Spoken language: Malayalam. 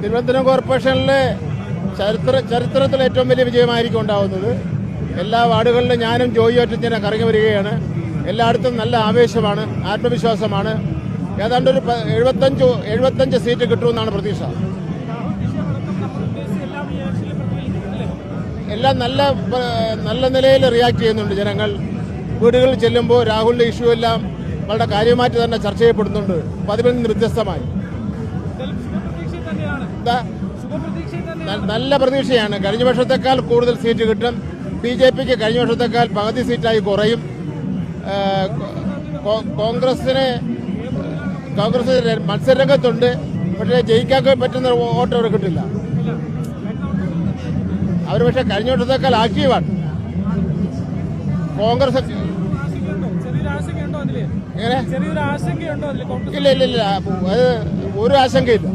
തിരുവനന്തപുരം കോർപ്പറേഷനിലെ ചരിത്ര ചരിത്രത്തിൽ ഏറ്റവും വലിയ വിജയമായിരിക്കും ഉണ്ടാവുന്നത്. എല്ലാ വാർഡുകളിലും ഞാനും ജോയി ഒറ്റത്തിനെ കറങ്ങി വരികയാണ് എല്ലായിടത്തും നല്ല ആവേശമാണ് ആത്മവിശ്വാസമാണ്. ഏതാണ്ട് ഒരു എഴുപത്തഞ്ച് എഴുപത്തഞ്ച് സീറ്റ് കിട്ടുമെന്നാണ് പ്രതീക്ഷ. എല്ലാം നല്ല നല്ല നിലയിൽ റിയാക്ട് ചെയ്യുന്നുണ്ട് ജനങ്ങൾ. വീടുകളിൽ ചെല്ലുമ്പോൾ രാഹുലിന്റെ ഇഷ്യൂ എല്ലാം വളരെ കാര്യമായിട്ട് തന്നെ ചർച്ച ചെയ്യപ്പെടുന്നുണ്ട്. പതിവിൽ നിന്ന് വ്യത്യസ്തമായി. നല്ല പ്രതീക്ഷയാണ്. കഴിഞ്ഞ വർഷത്തെക്കാൾ കൂടുതൽ സീറ്റ് കിട്ടും ബി ജെ പിക്ക് കഴിഞ്ഞ വർഷത്തെക്കാൾ പകുതി സീറ്റായി കുറയും. കോൺഗ്രസിന് കോൺഗ്രസ് മത്സരരംഗത്തുണ്ട്. പക്ഷേ ജയിക്കാൻ പറ്റുന്ന വോട്ട് അവർ കിട്ടില്ല. അവർ പക്ഷെ കഴിഞ്ഞ വർഷത്തേക്കാൾ ആക്റ്റീവാണ്. കോൺഗ്രസ് ഇങ്ങനെ ഇല്ല ഇല്ല ഇല്ല. അത് ഒരു ആശങ്കയില്ല.